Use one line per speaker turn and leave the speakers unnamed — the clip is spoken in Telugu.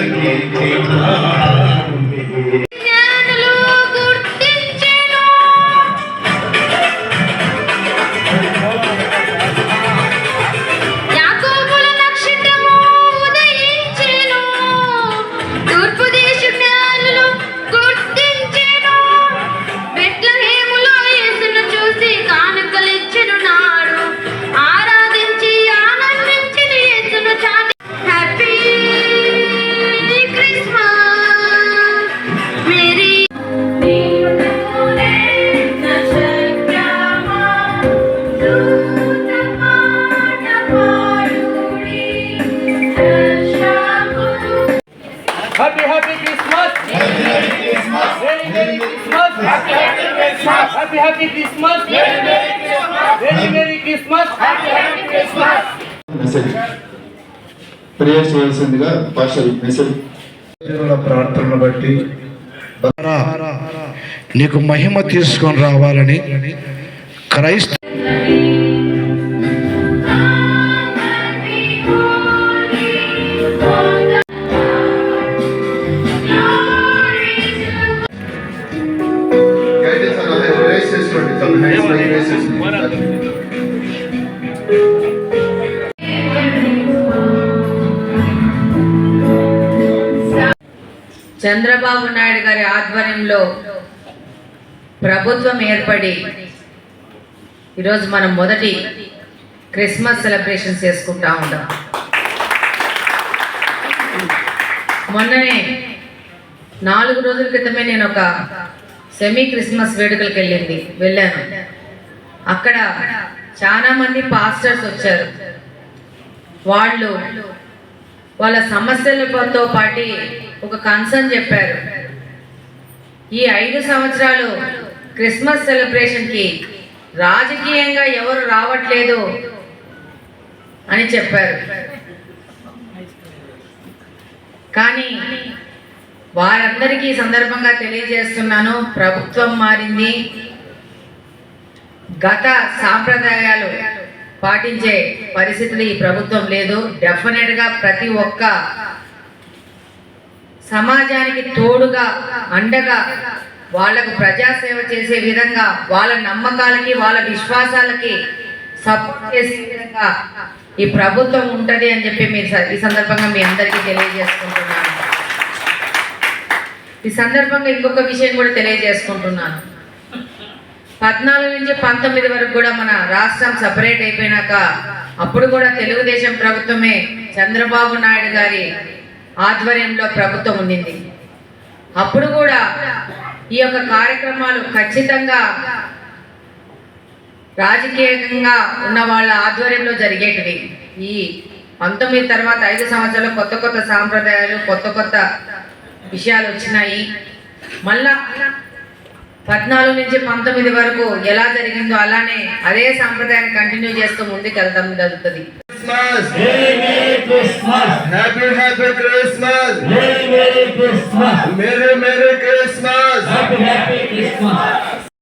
लॻे Merry Merry Christmas. Merry Merry Christmas. Happy Happy Christmas.
Message prayer చేయాల్సిందిగా పాస్టర్ మెసేజ్
దేవుల ప్రార్థనను బట్టి నీకు మహిమ తీసుకొని రావాలని క్రైస్త
చేసుకోండి
చంద్రబాబు నాయుడు గారి ఆధ్వర్యంలో ప్రభుత్వం ఏర్పడి ఈరోజు మనం మొదటి క్రిస్మస్ సెలబ్రేషన్స్ చేసుకుంటా ఉంటాం మొన్ననే నాలుగు రోజుల క్రితమే నేను ఒక సెమీ క్రిస్మస్ వేడుకలకు వెళ్ళింది. వెళ్ళాను. అక్కడ చాలా మంది పాస్టర్స్ వచ్చారు. వాళ్ళు వాళ్ళ సమస్యలతో పాటి ఒక కన్సర్న్ చెప్పారు. ఈ ఐదు సంవత్సరాలు క్రిస్మస్ సెలబ్రేషన్కి రాజకీయంగా ఎవరు రావట్లేదు అని చెప్పారు. కానీ వారందరికీ సందర్భంగా తెలియజేస్తున్నాను. ప్రభుత్వం మారింది. గత సాంప్రదాయాలు పాటించే పరిస్థితులు ఈ ప్రభుత్వం లేదు. డెఫినెట్గా ప్రతి ఒక్క సమాజానికి తోడుగా అండగా వాళ్ళకు ప్రజాసేవ చేసే విధంగా వాళ్ళ నమ్మకాలకి వాళ్ళ విశ్వాసాలకి సపోర్ట్ చేసే విధంగా ఈ ప్రభుత్వం ఉంటుంది అని చెప్పి మీ ఈ సందర్భంగా మీ అందరికీ తెలియజేసుకుంటున్నాను. ఈ సందర్భంగా ఇంకొక విషయం కూడా తెలియజేసుకుంటున్నాను. పద్నాలుగు నుంచి పంతొమ్మిది వరకు కూడా మన రాష్ట్రం సపరేట్ అయిపోయినాక అప్పుడు కూడా తెలుగుదేశం ప్రభుత్వమే చంద్రబాబు నాయుడు గారి ఆధ్వర్యంలో ప్రభుత్వం ఉండింది. అప్పుడు కూడా ఈ యొక్క కార్యక్రమాలు ఖచ్చితంగా రాజకీయంగా ఉన్న వాళ్ళ ఆధ్వర్యంలో జరిగేటివి. ఈ పంతొమ్మిది తర్వాత ఐదు సంవత్సరాలు కొత్త కొత్త సాంప్రదాయాలు కొత్త కొత్త విషయాలు వచ్చినాయి మళ్ళా పద్నాలుగు నుంచి పంతొమ్మిది వరకు ఎలా జరిగిందో అలానే అదే సాంప్రదాయాన్ని కంటిన్యూ చేస్తూ ముందుకు వెళ్తాం జరుగుతుంది.
క్రిస్మస్.